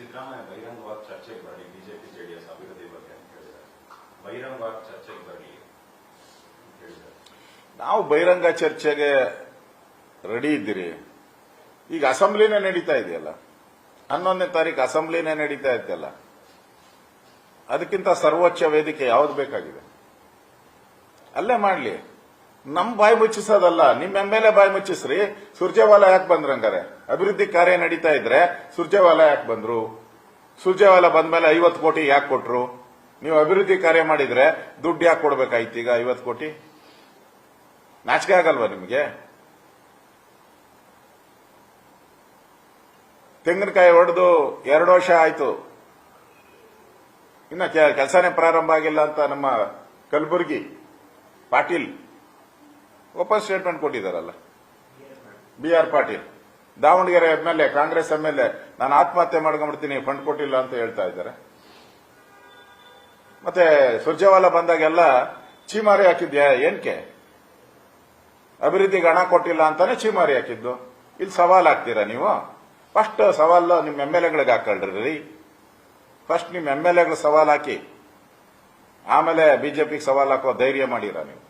ಸಿದ್ದರಾಮಯ್ಯ ಬಹಿರಂಗವಾಗಿ ಚರ್ಚೆಗೆ ಬರಲಿ, ಬಿಜೆಪಿ ಜೆಡಿಎಸ್ ಅಭಿವೃದ್ಧಿ ಬಗ್ಗೆ ಅಂತ ಹೇಳಿದ್ದಾರೆ ಬಹಿರಂಗವಾಗಿ ಚರ್ಚೆಗೆ ಬರಲಿ ನಾವು ಬಹಿರಂಗ ಚರ್ಚೆಗೆ ರೆಡಿ ಇದ್ದೀರಿ. ಈಗ ಅಸೆಂಬ್ಲಿನೇ ನಡೀತಾ ಇದೆಯಲ್ಲ? ಹನ್ನೊಂದನೇ ತಾರೀಕು ಅಸೆಂಬ್ಲಿನೇ ನಡೀತಾ ಇತ್ತಲ್ಲ ಅದಕ್ಕಿಂತ ಸರ್ವೋಚ್ಚ ವೇದಿಕೆ ಯಾವ್ದು ಬೇಕಾಗಿದೆ? ಅಲ್ಲೇ ಮಾಡ್ಲಿ. ನಮ್ ಬಾಯಿ ಮುಚ್ಚಿಸೋದಲ್ಲ, ನಿಮ್ ಎಂ ಎಲ್ ಎ ಬಾಯಿ ಮುಚ್ಚಿಸ್ರಿ. ಸುರ್ಜೇವಾಲ ಯಾಕೆ ಬಂದ್ರು ಹಂಗಾರೆ? ಅಭಿವೃದ್ಧಿ ಕಾರ್ಯ ನಡೀತಾ ಇದ್ರೆ ಸುರ್ಜೇವಾಲ ಯಾಕೆ ಬಂದ್ರು? ಬಂದ ಬಂದ್ಮೇಲೆ ಐವತ್ತು ಕೋಟಿ ಯಾಕೆ ಕೊಟ್ರು? ನೀವು ಅಭಿವೃದ್ಧಿ ಕಾರ್ಯ ಮಾಡಿದ್ರೆ ದುಡ್ಡು ಯಾಕೆ ಕೊಡ್ಬೇಕಾಯ್ತು ಈಗ ಐವತ್ತು ಕೋಟಿ? ನಾಚಿಕೆ ಆಗಲ್ವಾ ನಿಮಗೆ? ತೆಂಗಿನಕಾಯಿ ಹೊಡೆದು ಎರಡು ವರ್ಷ ಆಯ್ತು. ಇನ್ನ ಕೆಲಸನೇ ಪ್ರಾರಂಭ ಆಗಿಲ್ಲ ಅಂತ ನಮ್ಮ Kalaburagi, Patil open statement ಕೊಟ್ಟಿದ್ದಾರಲ್ಲ? B R Patil. Davanagere ಎ ಕಾಂಗ್ರೆಸ್ ಎಂ ಎಲ್ ಎ ನಾನು ಆತ್ಮಹತ್ಯೆ ಮಾಡ್ಕೊಂಡ್ಬಿಡ್ತೀನಿ ಫಂಡ್ ಕೊಟ್ಟಿಲ್ಲ ಅಂತ ಹೇಳ್ತಾ ಇದ್ದಾರೆ. ಮತ್ತೆ ಸುರ್ಜೇವಾಲ ಬಂದಾಗೆಲ್ಲ ಚೀಮಾರಿ ಹಾಕಿದ್ಯಾ? ಏನ್ಕೆ? ಅಭಿವೃದ್ಧಿಗೆ ಹಣ ಕೊಟ್ಟಿಲ್ಲ ಅಂತಾನೆ ಚೀಮಾರಿ ಹಾಕಿದ್ದು. ಇಲ್ಲಿ ಸವಾಲ್ ಹಾಕ್ತೀರಾ ನೀವು? ಫಸ್ಟ್ ಸವಾಲು ನಿಮ್ಮ ಎಂ ಎಲ್ ಎಗಳಿಗೆ ಹಾಕೊಳ್ರಿ. ಫಸ್ಟ್ ನಿಮ್ಮ ಎಂ ಎಲ್ ಎಗಳು ಸವಾಲ್ ಹಾಕಿ. ಆಮೇಲೆ ಬಿಜೆಪಿಗೆ ಸವಾಲ್ ಹಾಕೋ ಧೈರ್ಯ ಮಾಡಿರ ನೀವು?